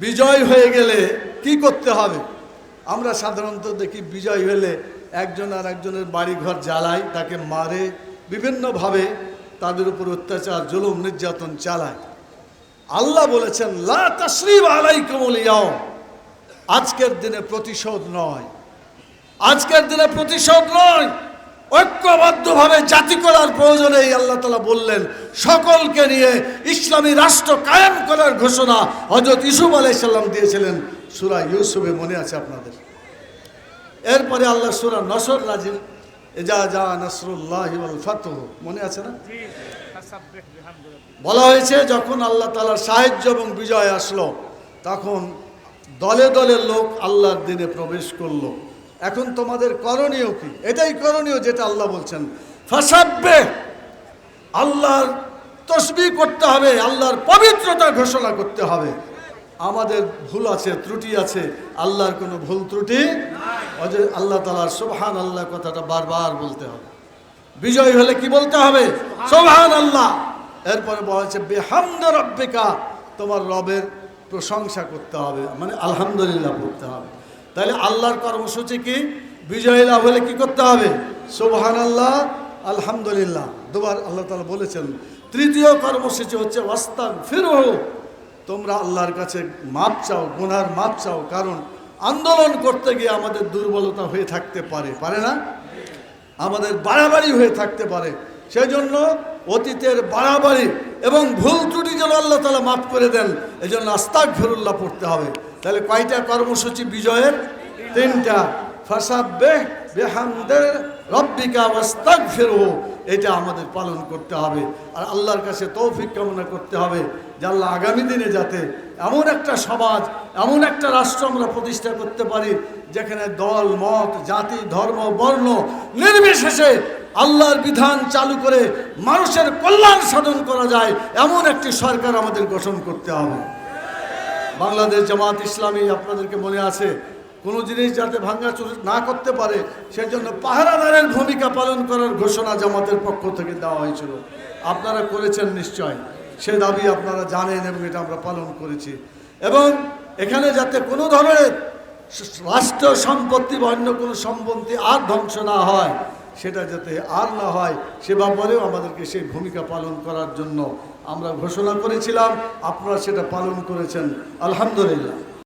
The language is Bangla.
বিজয় হয়ে গেলে কি করতে হবে? আমরা সাধারণত দেখি বিজয় হলে একজন আর একজনের বাড়ি ঘর জ্বালায়, তাকে মারে, বিভিন্নভাবে তাদের উপর অত্যাচার, জুলুম, নির্যাতন চালায়। আল্লাহ বলেছেন, লা আজকের দিনে প্রতিশোধ নয়। আজকের দিনে প্রতিশোধ নয়। ঐক্যবদ্ধভাবে জাতি করার প্রয়োজনে আল্লাহ তালা বললেন, সকলকে নিয়ে ইসলামী রাষ্ট্র কায়েম করার ঘোষণা হজরত ইসুফ আলাইসাল্লাম দিয়েছিলেন। সুরা ইউসুফে মনে আছে আপনাদের? এরপরে আল্লাহ সুরা নসর নাজির এজা যা নসরুল্লাহ ফাতহ। মনে আছে না? বলা হয়েছে, যখন আল্লাহ তালার সাহায্য এবং বিজয় আসলো, তখন দলে দলে লোক আল্লাহর দিনে প্রবেশ করল। এখন তোমাদের করণীয় কি? এটাই করণীয় যেটা আল্লাহ বলছেন। ফাসাব্বে, আল্লাহর তসবি করতে হবে, আল্লাহর পবিত্রতা ঘোষণা করতে হবে। আমাদের ভুল আছে, ত্রুটি আছে, আল্লাহর কোনো ভুল ত্রুটি আল্লাহ তালার সুবহান আল্লাহ কথাটা বারবার বলতে হবে। বিজয় হলে কি বলতে হবে? সোহান আল্লাহ এরপরে বলা হচ্ছে বেহামদ রব্বিকা। তোমার রবের প্রশংসা করতে হবে মানে আলহামদুলিল্লাহ পড়তে হবে। তাহলে আল্লাহর কর্মসূচি কি? বিজয় লাভ হলে কি করতে হবে? সোহান আল্লাহ আলহামদুলিল্লাহ। দুবার আল্লাহ তালা বলেছেন, তৃতীয় কর্মসূচি হচ্ছে ওয়াস্তাক ফিরো তোমরা আল্লাহর কাছে মাপ চাও, গুনার মাপ চাও, কারণ আন্দোলন করতে গিয়ে আমাদের দুর্বলতা হয়ে থাকতে পারে। পারে না? আমাদের বাড়াবাড়ি হয়ে থাকতে পারে। সেই জন্য অতীতের বাড়াবাড়ি এবং ভুল ত্রুটি যেন আল্লাহ তালা মাফ করে দেন এই জন্য আস্তাক ফেরুল্লাহ পড়তে হবে। তাহলে কয়টা কর্মসূচি বিজয়ের? তিনটা। ফাসাব্বে বেহামদের এটা আমাদের পালন করতে হবে। আর আল্লাহর কাছে তৌফিক কামনা করতে হবে যে আল্লাহ আগামী দিনে যাতে এমন একটা সমাজ, এমন একটা রাষ্ট্র আমরা প্রতিষ্ঠা করতে পারি, যেখানে দল, মত, জাতি, ধর্ম, বর্ণ নির্বিশেষে আল্লাহর বিধান চালু করে মানুষের কল্যাণ সাধন করা যায়, এমন একটি সরকার আমাদের গঠন করতে হবে। বাংলাদেশ জামাত ইসলামী আপনাদেরকে মনে আছে? কোনো জিনিস যাতে ভাঙ্গাচুর না করতে পারে সেই জন্য পাহারাদারের ভূমিকা পালন করার ঘোষণা জামাতের পক্ষ থেকে দেওয়া হয়েছিল। আপনারা করেছেন নিশ্চয়। সে দাবি আপনারা জানেন এবং এটা আমরা পালন করেছি। এবং এখানে যাতে কোনো ধরনের রাষ্ট্র সম্পত্তি বা অন্য কোনো সম্পত্তি আর ধ্বংস না হয় সেটা যাতে আর না হয়, সে ব্যাপারেও আমাদেরকে সেই ভূমিকা পালন করার জন্য আমরা ঘোষণা করেছিলাম। আপনারা সেটা পালন করেছেন। আলহামদুলিল্লাহ।